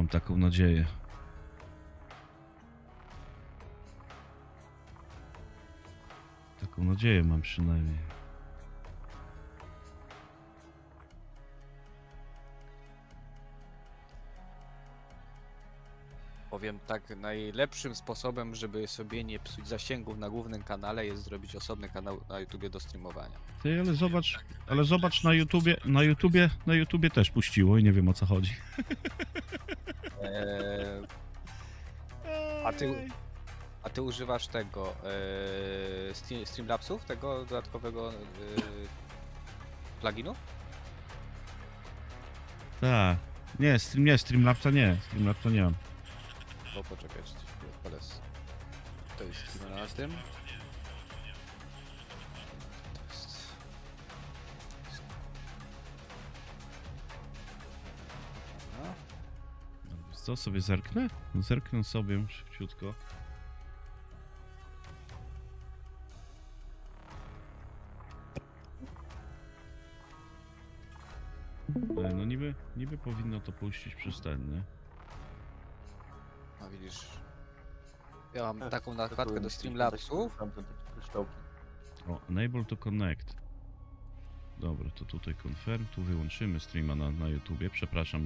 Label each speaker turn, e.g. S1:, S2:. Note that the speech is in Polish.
S1: Mam taką nadzieję. Taką nadzieję mam przynajmniej.
S2: Powiem tak, najlepszym sposobem, żeby sobie nie psuć zasięgów na głównym kanale jest zrobić osobny kanał na YouTubie do streamowania.
S1: Ty, ale zobacz, ale zobacz na YouTubie, na YouTubie, na YouTubie też puściło i nie wiem o co chodzi.
S2: A ty- a ty używasz tego Stream- Streamlabsów, tego dodatkowego eee, pluginu?
S1: Tak. Nie, stream, nie, Streamlabsa nie. Streamlabsa nie mam.
S2: Bo poczekaj, czy coś tu odpalę z- To jest na tym.
S1: Co sobie zerknę? Zerknę sobie szybciutko. E, No niby, niby powinno to puścić przez ten, nie?
S2: A widzisz. Ja mam
S3: Tak,
S2: taką
S3: tak,
S2: nakładkę do Streamlabsów.
S3: Tam są takie kryształki.
S1: O, enable to connect. Dobra, to tutaj confirm, tu wyłączymy streama na, na YouTubie, przepraszam